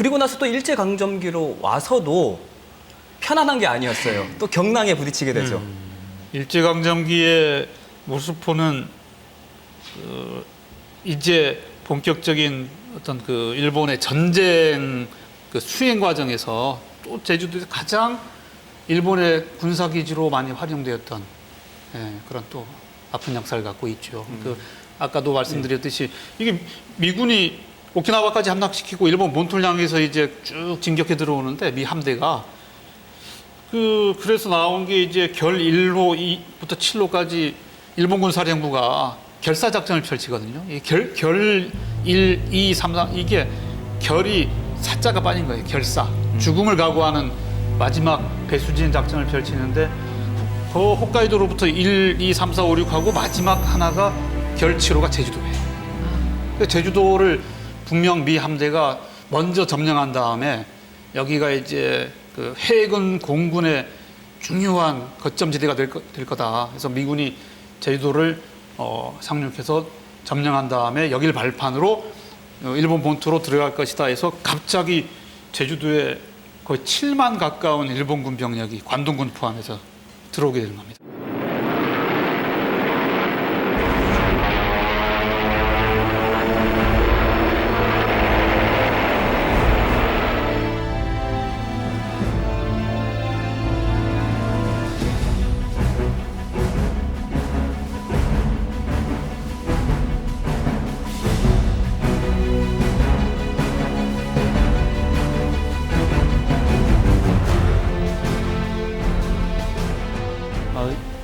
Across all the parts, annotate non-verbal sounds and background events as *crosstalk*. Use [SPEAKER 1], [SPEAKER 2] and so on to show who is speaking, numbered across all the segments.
[SPEAKER 1] 그리고 나서 또 일제 강점기로 와서도 편안한 게 아니었어요. 또 경랑에 부딪히게 되죠.
[SPEAKER 2] 일제 강점기의 모스포는 그 이제 본격적인 어떤 그 일본의 전쟁 그 수행 과정에서 또 제주도에서 가장 일본의 군사 기지로 많이 활용되었던 예, 그런 또 아픈 역사를 갖고 있죠. 그 아까도 말씀드렸듯이 이게 미군이 오키나와까지 함락시키고 일본 본토를 향해서 이제 쭉 진격해 들어오는데 미 함대가 그 그래서 나온 게 이제 결 1호 2부터 7호까지 일본군 사령부가 결사 작전을 펼치거든요. 이결결 1, 2, 3, 4 이게 결이 사자가 빠진 거예요. 결사. 죽음을 각오하는 마지막 배수진 작전을 펼치는데 그 홋카이도로부터 1, 2, 3, 4, 5, 6하고 마지막 하나가 결 7호가 제주도예요. 그 제주도를 분명 미 함대가 먼저 점령한 다음에 여기가 이제 그 해군 공군의 중요한 거점지대가 될, 거, 될 거다. 그래서 미군이 제주도를 어, 상륙해서 점령한 다음에 여길 발판으로 어, 일본 본토로 들어갈 것이다 해서 갑자기 제주도에 거의 7만 가까운 일본군 병력이 관동군 포함해서 들어오게 되는 겁니다.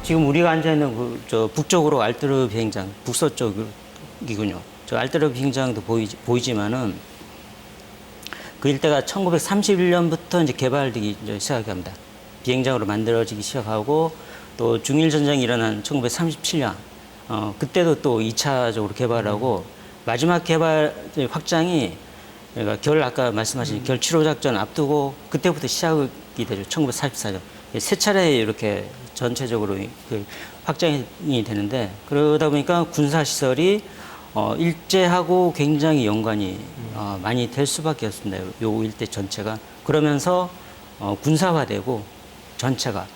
[SPEAKER 3] 지금 우리가 앉아 있는 그, 저 북쪽으로 알뜨르 비행장, 북서쪽이군요. 저 알뜨르 비행장도 보이, 보이지만은 그 일대가 1931년부터 이제 개발되기 이제 시작합니다. 비행장으로 만들어지기 시작하고 또 중일 전쟁이 일어난 1937년 어, 그때도 또 2차적으로 개발하고 마지막 개발 확장이 그러니까 결 아까 말씀하신 결 7호 작전 앞두고 그때부터 시작이 되죠. 1944년 세 차례 이렇게 전체적으로 그 확장이 되는데 그러다 보니까 군사 시설이 어, 일제하고 굉장히 연관이 어, 많이 될 수밖에 없습니다. 요 일대 전체가 그러면서 어, 군사화되고 전체가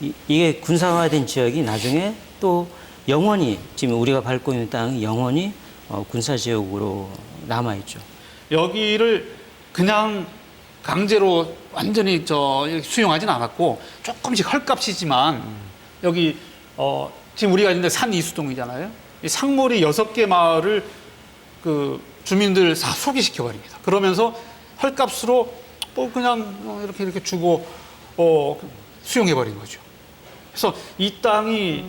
[SPEAKER 3] 이, 이게 군사화된 지역이 나중에 또 영원히 지금 우리가 밟고 있는 땅이 영원히 어, 군사 지역으로 남아 있죠.
[SPEAKER 2] 여기를 그냥 강제로 완전히 저 수용하진 않았고 조금씩 헐값이지만 여기 어 지금 우리가 있는데 산 이수동이잖아요. 이 상몰이 여섯 개 마을을 그 주민들 다 소개시켜 버립니다. 그러면서 헐값으로 뭐 그냥 어, 이렇게 이렇게 주고 어 수용해 버린 거죠. 그래서 이 땅이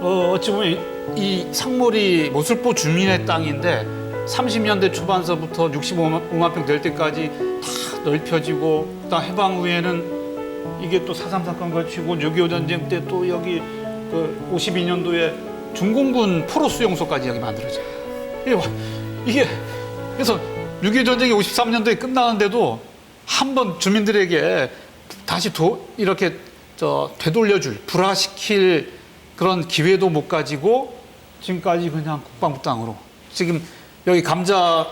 [SPEAKER 2] 어, 어찌 보면 이, 이 상몰이 모슬포 주민의 땅인데 30년대 초반서부터 65만 평 될 때까지 다 넓혀지고 그다음 해방 후에는 이게 또4.3 사건 거치고 6.25 전쟁 때 또 여기 그 52년도에 중공군 포로 수용소까지 여기 만들어져요. 이게 그래서 6.25 전쟁이 53년도에 끝나는데도 한 번 주민들에게 다시 도, 이렇게 저 되돌려줄 불화시킬 그런 기회도 못 가지고 지금까지 그냥 국방부 땅으로 지금 여기 감자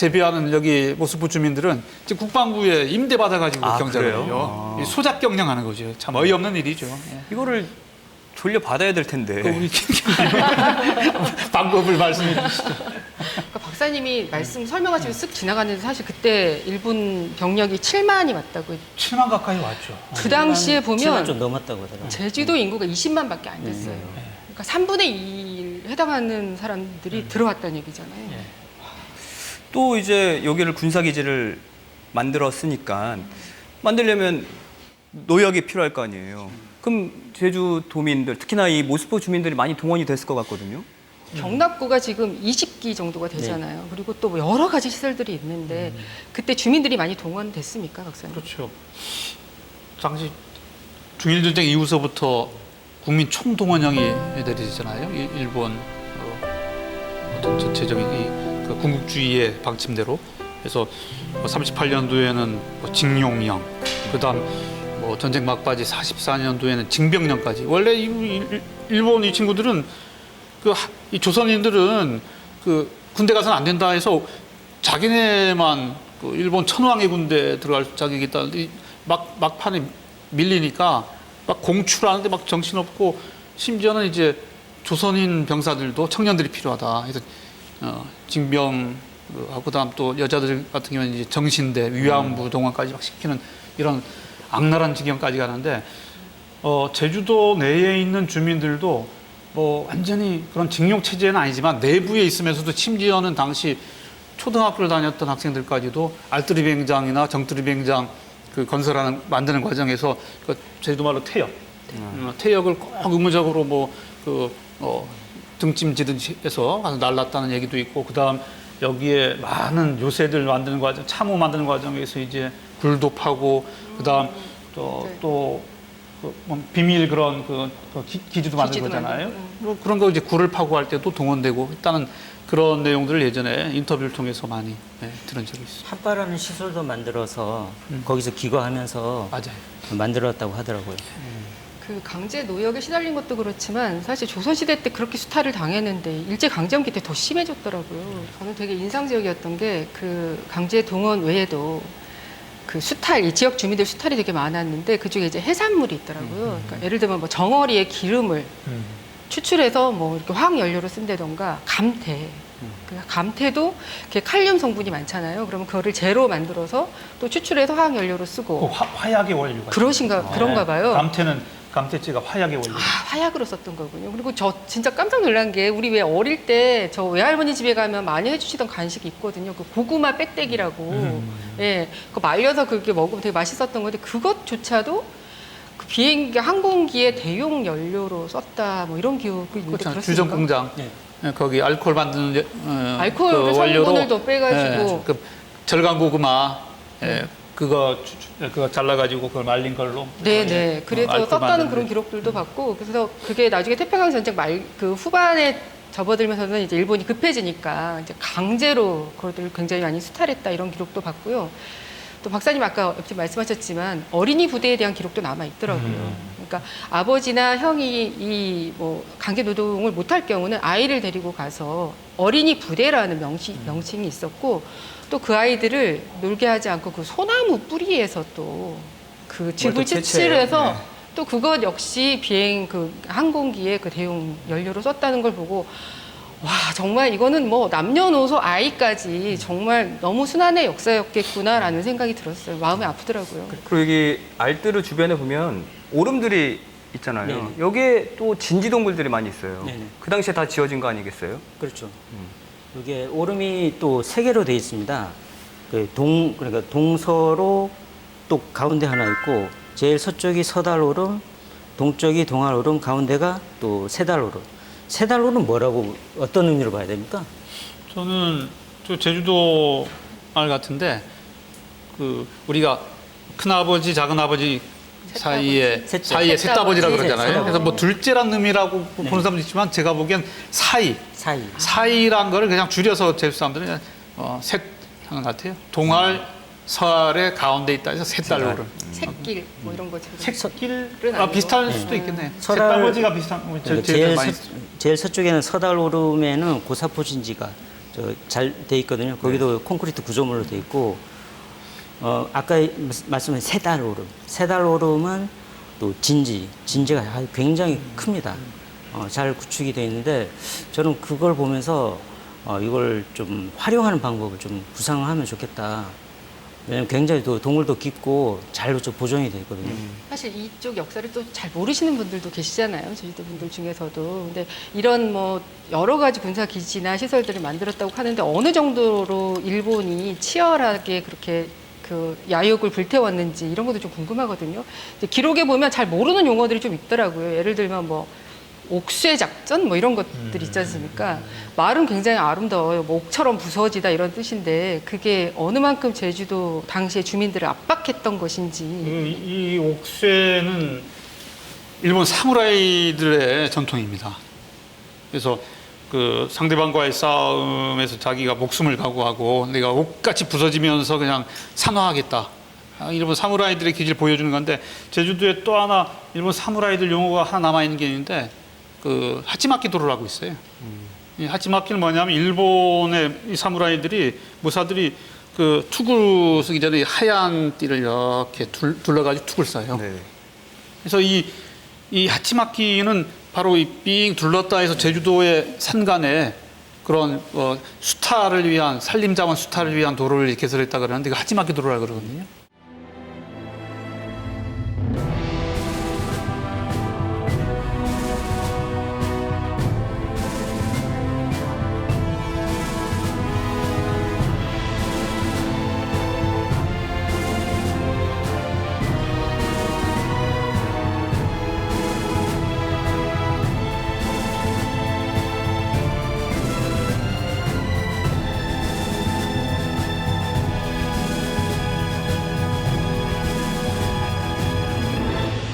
[SPEAKER 2] 재배하는 여기 모스부 주민들은 지금 국방부에 임대 받아가지고
[SPEAKER 1] 아,
[SPEAKER 2] 경작을
[SPEAKER 1] 그래요?
[SPEAKER 2] 해요.
[SPEAKER 1] 아.
[SPEAKER 2] 이 소작 경영하는 거죠. 참 어이없는 일이죠. 예.
[SPEAKER 1] 이거를 돌려 받아야 될 텐데.
[SPEAKER 2] 그 우리 *laughs* 방법을 말씀해 주시죠.
[SPEAKER 4] 그러니까 박사님이 말씀 설명하시고 쓱 지나가는데 사실 그때 일본 병력이 7만이 왔다고.
[SPEAKER 2] 7만 가까이 왔죠.
[SPEAKER 4] 그 당시에
[SPEAKER 3] 좀
[SPEAKER 4] 보면
[SPEAKER 3] 넘었다고 하더라고요.
[SPEAKER 4] 제주도 인구가 20만밖에 안 됐어요. 그러니까 3분의 2에 해당하는 사람들이 들어왔다는 얘기잖아요.
[SPEAKER 2] 예.
[SPEAKER 1] 또 이제 여기를 군사기지를 만들었으니까 만들려면 노역이 필요할 거 아니에요. 그럼 제주 도민들, 특히나 이 모스포 주민들이 많이 동원이 됐을 것 같거든요.
[SPEAKER 4] 경납구가 지금 20기 정도가 되잖아요. 그리고 또뭐 여러 가지 시설들이 있는데 그때 주민들이 많이 동원됐습니까, 박사님?
[SPEAKER 2] 그렇죠. 당시 중일 전쟁 이후서부터 국민 총동원령이 내려지잖아요. 일- 일본 어, 어떤 전체적인 이 그 군국주의의 방침대로. 그래서 38년도에는 뭐 징용령, 그다음 뭐 전쟁 막바지 44년도에는 징병령까지. 원래 이- 일- 일본 이 친구들은 그 이 조선인들은 그 군대 가서는 안 된다 해서 자기네만 그 일본 천황의 군대 들어갈 자격이 있다는데 막 막판에 밀리니까 막 공출하는데 막 정신없고 심지어는 이제 조선인 병사들도 청년들이 필요하다. 그래서 어, 징병 그, 하고 그다음 또 여자들 같은 경우는 이제 정신대 위안부 동원까지 막 시키는 이런 악랄한 지경까지 가는데 어, 제주도 내에 있는 주민들도 뭐 완전히 그런 징용 체제는 아니지만 내부에 있으면서도 심지어는 당시 초등학교를 다녔던 학생들까지도 알뜨리 비행장이나 정뜨리 비행장 그 건설하는 만드는 과정에서 그 제주도 말로 태역, 어, 태역을 꼭 의무적으로 뭐그 어, 등짐지듯이 해서 가서 날랐다는 얘기도 있고 그다음 여기에 많은 요새들 만드는 과정, 참호 만드는 과정에서 이제 불도 파고 그다음
[SPEAKER 4] 네.
[SPEAKER 2] 또또 그뭐 비밀 그런 그, 그 기, 기지도 만든 거잖아요.
[SPEAKER 4] 만들고, 응.
[SPEAKER 2] 뭐 그런 거 이제 굴을 파고 할 때도 동원되고 일단은 그런 내용들을 예전에 인터뷰를 통해서 많이 네, 들은 적이 있어요.
[SPEAKER 3] 핫바라는 시설도 만들어서 거기서 기거하면서
[SPEAKER 2] 맞아요.
[SPEAKER 3] 만들었다고 하더라고요.
[SPEAKER 4] 그 강제 노역에 시달린 것도 그렇지만 사실 조선시대 때 그렇게 수탈을 당했는데 일제 강점기 때 더 심해졌더라고요. 저는 되게 인상적이었던 게 그 강제 동원 외에도 그 수탈, 이 지역 주민들 수탈이 되게 많았는데 그 중에 이제 해산물이 있더라고요. 그러니까 예를 들면 뭐 정어리의 기름을 추출해서 뭐 이렇게 화학 연료로 쓴다던가 감태. 그 감태도 이렇게 칼륨 성분이 많잖아요. 그러면 그거를 제로 만들어서 또 추출해서 화학 연료로
[SPEAKER 2] 그
[SPEAKER 4] 쓰고
[SPEAKER 2] 화, 화약의 원료가
[SPEAKER 4] 그러신가 그런가 봐요.
[SPEAKER 2] 감태는 감태죄가 화약의 원료.
[SPEAKER 4] 아, 화약으로 썼던 거군요. 그리고 저 진짜 깜짝 놀란 게 우리 왜 어릴 때 저 외할머니 집에 가면 많이 해주시던 간식이 있거든요. 그 고구마 빽대기라고. 예, 그거 말려서 그렇게 먹으면 되게 맛있었던 건데 그것조차도 그 비행기 항공기의 대용 연료로 썼다 뭐 이런 기억이 있는데
[SPEAKER 2] 그렇잖아요.
[SPEAKER 4] 그렇습니까?
[SPEAKER 2] 주정 공장.
[SPEAKER 3] 네.
[SPEAKER 2] 예, 거기 알코올 만드는 여- 어,
[SPEAKER 4] 알코올
[SPEAKER 2] 그
[SPEAKER 4] 성분을 더 빼가지고.
[SPEAKER 2] 예, 그 절간 고구마 예, 그거 그거 잘라가지고 그걸 말린 걸로.
[SPEAKER 4] 네네.
[SPEAKER 2] 어,
[SPEAKER 4] 그래서
[SPEAKER 2] 알코올
[SPEAKER 4] 썼다는
[SPEAKER 2] 만드는
[SPEAKER 4] 그런 기록들도 봤고, 그래서 그게 나중에 태평양 전쟁 말 그 후반에 접어들면서는 이제 일본이 급해지니까 이제 강제로 그것들을 굉장히 많이 수탈했다 이런 기록도 봤고요. 또 박사님 아까 옆집 말씀하셨지만 어린이 부대에 대한 기록도 남아 있더라고요. 그러니까 아버지나 형이 이 뭐 강제 노동을 못할 경우는 아이를 데리고 가서 어린이 부대라는 명시, 명칭이 있었고 또 그 아이들을 놀게 하지 않고 그 소나무 뿌리에서
[SPEAKER 1] 또그또 채취해요.
[SPEAKER 4] 채취해서
[SPEAKER 1] 네.
[SPEAKER 4] 또 그것 역시 비행 그 항공기에 그 대용 연료로 썼다는 걸 보고 와 정말 이거는 뭐 남녀노소 아이까지 정말 너무 순환의 역사였겠구나라는 생각이 들었어요. 마음이 아프더라고요.
[SPEAKER 1] 그리고 여기 알뜨르 주변에 보면 오름들이 있잖아요.
[SPEAKER 3] 네네.
[SPEAKER 1] 여기에 또 진지 동굴들이 많이 있어요.
[SPEAKER 3] 네네.
[SPEAKER 1] 그 당시에 다 지어진 거 아니겠어요?
[SPEAKER 3] 그렇죠. 이게 오름이 또 세 개로 되어 있습니다. 그 동 그러니까 동서로 또 가운데 하나 있고 제일 서쪽이 서달 오름, 동쪽이 동할 오름, 가운데가 또 세달 오름. 세달 오름 뭐라고 어떤 의미로 봐야 됩니까?
[SPEAKER 2] 저는 저 제주도 말 같은데 그 우리가 큰 아버지 작은 아버지 사이에
[SPEAKER 3] 셋째.
[SPEAKER 2] 사이에 아버지. 그러잖아요. 그래서 뭐 둘째란 의미라고
[SPEAKER 3] 네.
[SPEAKER 2] 보는 사람도 있지만 제가 보기엔 사이
[SPEAKER 3] 사이.
[SPEAKER 2] 사이란 거를 그냥 줄여서 제주 사람들은 그냥 어, 셋 하는 것 같아요. 동알 서알의 가운데 있다 해서 셋달로를
[SPEAKER 4] 새길 뭐 이런 거지.
[SPEAKER 2] 색길 아. 비슷할 수도 있겠네.
[SPEAKER 3] 설알-
[SPEAKER 2] 셋아버지가 비슷한 거
[SPEAKER 3] 그러니까
[SPEAKER 2] 제일, 제일
[SPEAKER 3] 제일,
[SPEAKER 2] 많이
[SPEAKER 3] 서, 제일 서쪽에는 서달 오름에는 고사포 진지가 잘 돼 있거든요. 거기도 콘크리트 구조물로 돼 있고 어, 아까 말씀하신 세달 오름, 세달 오름은 또 진지, 진지가 굉장히 큽니다. 어, 잘 구축이 돼 있는데 저는 그걸 보면서 어, 이걸 좀 활용하는 방법을 좀 구상하면 좋겠다. 왜냐면 굉장히 또 동물도 깊고 잘좀 보존이 돼 있거든요.
[SPEAKER 4] 사실 이쪽 역사를 또 잘 모르시는 분들도 계시잖아요. 제주도 분들 중에서도. 근데 이런 뭐 여러 가지 군사 기지나 시설들을 만들었다고 하는데 어느 정도로 일본이 치열하게 그렇게 그 야욕을 불태웠는지 이런 것도 좀 궁금하거든요. 기록에 보면 잘 모르는 용어들이 좀 있더라고요. 예를 들면 뭐 옥쇠 작전 뭐 이런 것들 있지 않습니까? 말은 굉장히 아름다워요. 뭐 옥처럼 부서지다 이런 뜻인데 그게 어느 만큼 제주도 당시의 주민들을 압박했던 것인지
[SPEAKER 2] 이, 이 옥쇠는 일본 사무라이들의 전통입니다. 그래서 그 상대방과의 싸움에서 자기가 목숨을 각오하고 내가 옥같이 부서지면서 그냥 산화하겠다. 아, 일본 사무라이들의 기질을 보여주는 건데 제주도에 또 하나 일본 사무라이들 용어가 하나 남아 있는 게 있는데 그 하치마키 도로라고 있어요. 이 하치마키는 뭐냐면 일본의 이 사무라이들이 무사들이 그그 투구 쓰기 전에 이 하얀 띠를 이렇게 둘, 둘러가지고 투구를 써요.
[SPEAKER 1] 네.
[SPEAKER 2] 그래서 이, 이 하치마키는 바로 이 삥 둘렀다 해서 제주도의 산간에 그런 어, 수타를 위한 산림자원 수타를 위한 도로를 개설했다 그러는데 그 하치마키 도로라 그러거든요.